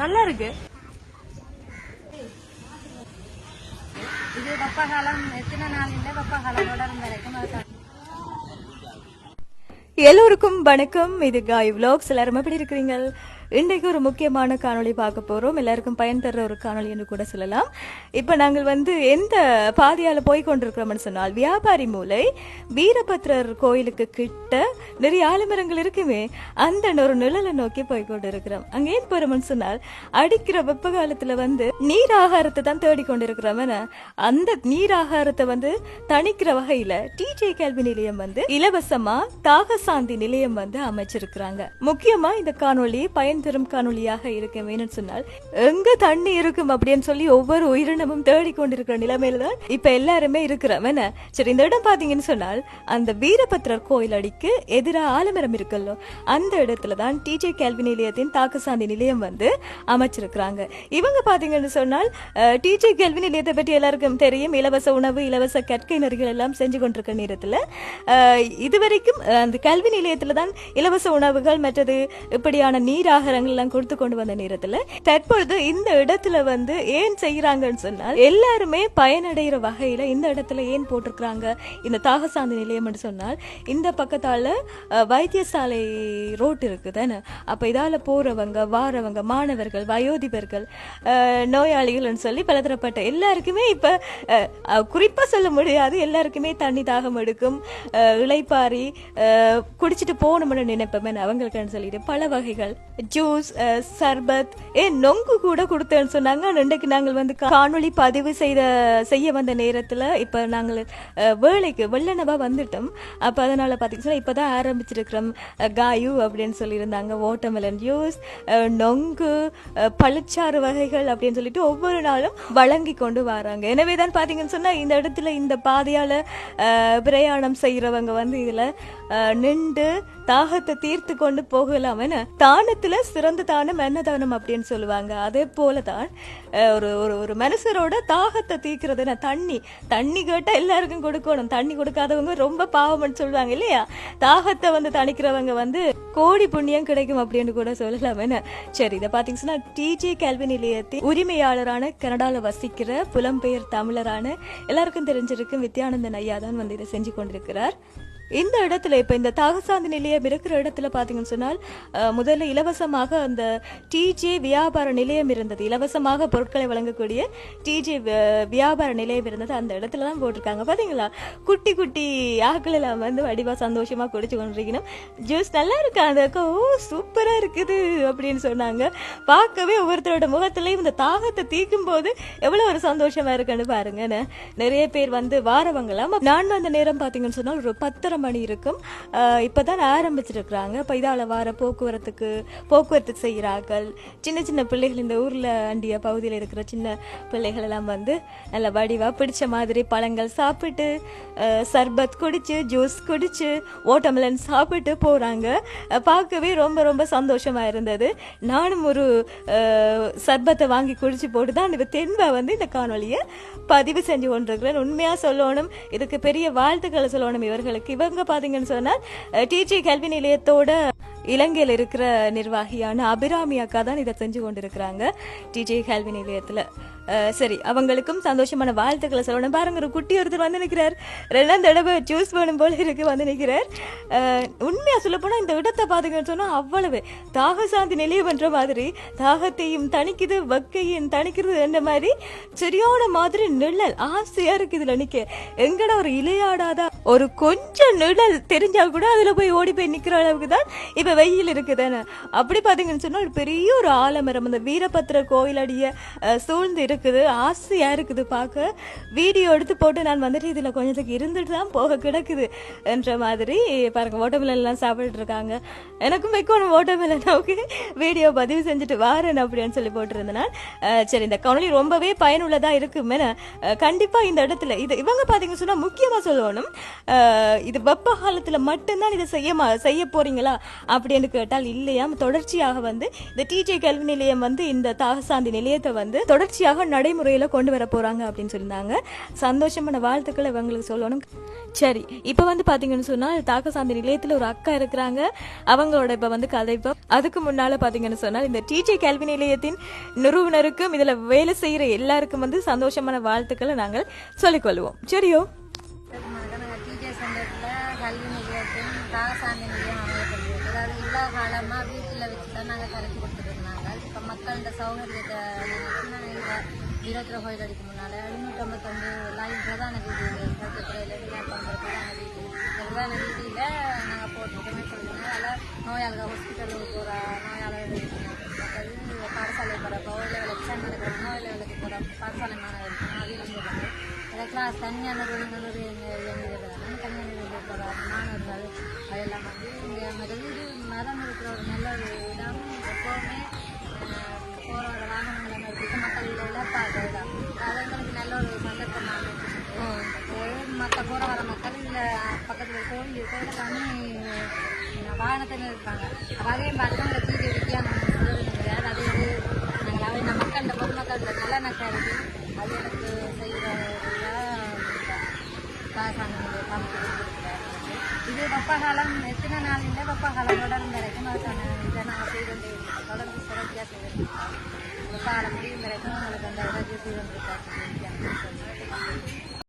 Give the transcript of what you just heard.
நல்லா இருக்கு இது வெப்பகாலம் எத்தனை நாள் இல்லை? வெப்பகாலம் தொடரும் வரைக்கும் எல்லோருக்கும் வணக்கம். இது காய் vlogs எல்லாரும் எப்படி இருக்கிறீங்க? இன்றைக்கு ஒரு முக்கியமான காணொளி பார்க்க போறோம். எல்லாருக்கும் பயன் தர்ற ஒரு காணொளி என்று கூட சொல்லலாம். இப்போ நாங்கள் வந்து எந்த பாதையால் போய் கொண்டிருக்கிறோம்னு சொன்னால் வியாபாரி மூலை வீரபத்ரர் கோயிலுக்கு கிட்ட நிறைய ஆலமரங்கள் இருக்குமே அந்த ஒரு நிழலை நோக்கி போய் கொண்டிருக்கிறோம். அங்கே ஏன் போறோம்னு சொன்னால் அடிக்கிற வெப்ப காலத்தில் வந்து நீர் ஆகாரத்தை தான் தேடிக்கொண்டிருக்கிறோம் அந்த நீர் ஆகாரத்தை வந்து தணிக்கிற வகையில் டிஜே கல்வி நிலையம் வந்து இலவசமா தாகசாந்தி நிலையம் வந்து அமைச்சிருக்கிறாங்க. முக்கியமாக இந்த காணொளி பயன் தரும் காணொலியாக இருக்க வேணும்னு சொன்னால். எங்க தண்ணி இருக்கும் அப்படின்னு சொல்லி ஒவ்வொரு உயிரினமும் தேடிக்கொண்டிருக்கிற நிலைமையில தான் இப்ப எல்லாருமே இருக்கிறோம். என்ன? சரி இந்த இடம் பாத்தீங்கன்னு சொன்னால் அந்த வீரபத்ரர் கோயில் அடிக்கு எதிராக ஆலமரம் இருக்குல்லோ அந்த இடத்துல தான் டிஜே கல்வி நிலையத்தின் தாக்குசாந்தி நிலையம் வந்து அமைச்சிருக்கிறாங்க. இவங்க பாத்தீங்கன்னு சொன்னால் டிஜே கல்வி நிலையத்தை பற்றி எல்லாருக்கும் தெரியும். இலவச உணவு இலவச கற்கை நெறிகள் எல்லாம் செஞ்சு கொண்டிருக்க நேரத்துல இதுவரைக்கும் அந்த கல்வி நிலையத்துல தான் இலவச உணவுகள் மற்றது இப்படியான நீராக ஆகாரங்கள் கொடுத்து கொண்டு வந்த நேரத்துல தற்பொழுது இந்த இடத்துல வந்து ஏன் செய்யறாங்கன்னு சொன்னால் எல்லாருமே பயனடைகிற வகையில இந்த இடத்துல ஏன் போட்டிருக்கிறாங்க? இந்த தாகசாந்தி நிலையம் சொன்னால் இந்த பக்கத்தால வைத்தியசாலை ரோட் இருக்குதானே அப்ப இதால போறவங்க வாரவங்க மாணவர்கள் வயோதிபர்கள் நோயாளிகள்னு சொல்லி பலதரப்பட்ட எல்லாருக்குமே இப்ப குறிப்பா சொல்ல முடியாது. எல்லாருக்குமே தண்ணி தாகம் எடுக்கும் இளைப்பாரி குடிச்சிட்டு போகணும்னு நினைப்பேன் அவங்களுக்குன்னு சொல்லிட்டு பல வகைகள். ஜூஸ் சர்பத் ஏ நொங்கு கூட கொடுத்தேன்னு சொன்னாங்க. இன்றைக்கு நாங்கள் வந்து காணொளி பதிவு செய்த செய்ய வந்த நேரத்தில் இப்போ நாங்கள் வேலைக்கு வெள்ளனவா வந்துட்டோம். அப்போ அதனால் பார்த்தீங்கன்னா இப்போ தான் ஆரம்பிச்சிருக்கிறோம் காயு அப்படின்னு சொல்லியிருந்தாங்க. ஓட்டமெலன் ஜூஸ் நொங்கு பழுச்சாறு வகைகள் அப்படின்னு சொல்லிட்டு ஒவ்வொரு நாளும் வழங்கி கொண்டு வராங்க. எனவே தான் பார்த்தீங்கன்னு சொன்னால் இந்த இடத்துல இந்த பாதையால் பிரயாணம் செய்கிறவங்க வந்து இதில் நின்று தாகத்தை தீர்த்து கொண்டு போகலாம் என சிறந்த தானம் அன்னதானம் அப்படின்னு சொல்லுவாங்க. அதே போல தான் ஒரு ஒரு ஒரு மனுஷரோட தாகத்தை தீர்க்கிறது என்ன? தண்ணி. தண்ணி கேட்டால் எல்லாருக்கும் கொடுக்கணும். தண்ணி கொடுக்காதவங்க ரொம்ப பாவம்னு சொல்லுவாங்க இல்லையா? தாகத்தை வந்து தணிக்கிறவங்க வந்து கோடி புண்ணியம் கிடைக்கும் அப்படின்னு கூட சொல்லலாம். என்ன? சரி இதை பார்த்தீங்கன்னா டிஜி கல்வி நிலையத்தின் உரிமையாளரான கனடாவில் வசிக்கிற புலம்பெயர் தமிழரான எல்லாருக்கும் தெரிஞ்சிருக்கும் வித்யானந்தன் ஐயா தான் வந்து இதை செஞ்சு கொண்டிருக்கிறார். இந்த இடத்துல இப்ப இந்த தாகசாந்தி நிலையம் இருக்கிற இடத்துல பாத்தீங்கன்னு சொன்னால் முதல்ல இலவசமாக அந்த டிஜே வியாபார நிலையம் இருந்தது. இலவசமாக பொருட்களை வழங்கக்கூடிய டிஜே வியாபார நிலையம் இருந்தது. அந்த இடத்துல தான் போட்டிருக்காங்க. பாத்தீங்களா? குட்டி குட்டி ஆக்கள் எல்லாம் வந்து வடிவா சந்தோஷமா குடிச்சு கொண்டிருக்கணும். ஜூஸ் நல்லா இருக்கு? அந்த ஓ சூப்பரா இருக்குது அப்படின்னு சொன்னாங்க. பார்க்கவே ஒவ்வொருத்தரோட முகத்திலையும் இந்த தாகத்தை தீக்கும் போது எவ்வளவு ஒரு சந்தோஷமா இருக்குன்னு பாருங்க. நிறைய பேர் வந்து வாரவங்களாம் நான் வந்த நேரம் பாத்தீங்கன்னு சொன்னால் ஒரு பத்தரை மணி இருக்கும். இப்போ தான் ஆரம்பிச்சிருக்கிறாங்க. இப்ப வார போக்குவரத்துக்கு போக்குவரத்து செய்கிறார்கள் சின்ன சின்ன பிள்ளைகள் இந்த ஊர்ல அண்டிய பகுதியில் இருக்கிற சின்ன பிள்ளைகள் எல்லாம் வந்து நல்ல வடிவாக பிடிச்ச மாதிரி பழங்கள் சாப்பிட்டு சர்பத் குடிச்சு ஜூஸ் குடிச்சு ஓட்டமெலன் சாப்பிட்டு போறாங்க. பார்க்கவே ரொம்ப ரொம்ப சந்தோஷமா இருந்தது. நானும் ஒரு சர்பத்தை வாங்கி குடிச்சு போட்டு தான் இந்த தென்பை வந்து இந்த காணொலியை பதிவு செஞ்சு கொண்டிருக்கிறேன். உண்மையா சொல்லணும். இதுக்கு பெரிய வாழ்த்துக்களை சொல்லணும் இவர்களுக்கு. தொடங்க பாத்தீங்கன்னு சொன்னால் டிஜி கல்வி நிலையத்தோட இலங்கையில் இருக்கிற நிர்வாகியான அபிராமி அக்கா தான் இதை செஞ்சு கொண்டிருக்கிறாங்க. டிஜே கல்வி நிலையத்தில். சரி அவங்களுக்கும் சந்தோஷமான வாழ்த்துக்களை சொல்லணும். பாருங்க ஒரு குட்டி ஒருத்தர் வந்து நிற்கிறார் ரெண்டாம் தடவை சூஸ் பண்ணும் போல இருக்கு வந்து நிற்கிறார் உண்மையாக சொல்ல போனால் இந்த இடத்தை பாத்தீங்கன்னு சொன்னால் அவ்வளவு. தாகசாந்தி நிலையம் பண்ணுற மாதிரி தாகத்தையும் தணிக்குது வக்கையும் தணிக்கிறது என்ற மாதிரி சரியான மாதிரி நிழல் ஆசையாக இருக்குது இதில் நிற்க எங்கடா ஒரு இலையாடாத ஒரு கொஞ்சம் நிழல் தெரிஞ்சால் கூட அதில் போய் ஓடி போய் நிற்கிற அளவுக்கு தான் இப்போ வெயில் இருக்குதானே அப்படி பார்த்தீங்கன்னு சொன்னால் ஒரு பெரிய ஒரு ஆலமரம் அந்த வீரபத்திர கோவிலடிய சூழ்ந்து இருக்குது. ஆசையாக இருக்குது பார்க்க வீடியோ எடுத்து போட்டு நான் வந்துட்டு இதில் கொஞ்சத்துக்கு இருந்துட்டு தான் போக கிடக்குது என்ற மாதிரி பாருங்க ஓட்டமில்லன் சாப்பிட்டு இருக்காங்க. எனக்கும் வைக்கணும் ஓட்டமில்லன் ஓகே. வீடியோ பதிவு செஞ்சுட்டு வாரேன் அப்படின்னு சொல்லி போட்டிருந்தேன் நான். சரி இந்த காணொலி ரொம்பவே பயனுள்ளதாக இருக்கும் கண்டிப்பாக இந்த இடத்துல இது இவங்க பார்த்தீங்கன்னு சொன்னால் முக்கியமாக சொல்லணும் இது வெப்ப காலத்தில் மட்டும்தான் இதை செய்ய மா- செய்ய போகிறீங்களா அப்படி அப்படின்னு கேட்டால் இல்லையாம். தொடர்ச்சியாக வந்து இந்த டிஜே கல்வி நிலையம் வந்து இந்த தாகசாந்தி நிலையத்தை வந்து தொடர்ச்சியாக நடைமுறையில கொண்டு வர போறாங்க அப்படின்னு சொல்லியிருந்தாங்க. சந்தோஷமான வாழ்த்துக்களை இவங்களுக்கு சொல்லணும். சரி இப்போ வந்து பாத்தீங்கன்னு சொன்னால் தாகசாந்தி நிலையத்தில் ஒரு அக்கா இருக்கிறாங்க. அவங்களோட இப்போ வந்து கதைப்போ அதுக்கு முன்னால பாத்தீங்கன்னு சொன்னால் இந்த டிஜே கல்வி நிலையத்தின் நிறுவனருக்கும் இதுல வேலை செய்யற எல்லாருக்கும் வந்து சந்தோஷமான வாழ்த்துக்களை நாங்கள் சொல்லிக்கொள்வோம். சரியோ? கல்வி நிலையத்தின் நிலையம் அமையப்படுகிறது அதாவது இவ்வளோ காலமாக வீட்டில் வச்சு தான் நாங்கள் கரைச்சி கொடுத்துருந்தாங்க இப்போ சௌகரியத்தை இருபத்தி கோயில் அடிக்கு முன்னால் எழுநூற்றம்பத்தொன்று லைன் பிரதான வீதியில் கருத்துத்துறையில் விளையாட்டு பிரதான வீதி பிரதான வீதியில் நாங்கள் போட்டிருக்கோம்னு சொல்லுங்கள் அதில் நோயாளர்கள் ஹாஸ்பிட்டலுக்கு போகிற நோயாளர்கள் மற்றது பாடசாலை போகிறப்போ இல்லை எக்ஸாம் நடக்கிற நோயாளிகளுக்கு போகிற பாடசாலை மாணவர்கள் கிளாஸ் தனியான தனியான போகிற மாணவர்கள் அதெல்லாம் வந்து இங்கே மருந்து மரம் இருக்கிற ஒரு நல்ல ஒரு இடம் எப்போவுமே போகிற வாகனங்கள் வாகனங்களை மக்கள் இழப்பாக இடம் அது எங்களுக்கு நல்ல ஒரு சந்தர்ப்பமாக மற்ற போகிற வர மக்கள் இல்லை பக்கத்தில் கோயில் கோயில தண்ணி வாகனத்தில் இருப்பாங்க அதையும் பார்த்து இந்த தீர்வு வித்தியாசம் கிடையாது அது இது நாங்கள் அவை நம்ம மக்கள் இந்த பொதுமக்களோட நல்ல இருக்குது அது எனக்கு செய்கிற பாசாங்க இது வெப்பகாலம் எத்தனை நாள் இல்லை வெப்பகாலம் தொடரும் வரைக்கும் அதுக்கான இதை நாங்கள் செய்து கொண்டே தொடர்ந்து சிறப்பியாக செய்து வெப்பகாலம் முடியும் வரைக்கும் அந்த இதை செய்து கொண்டிருக்காங்க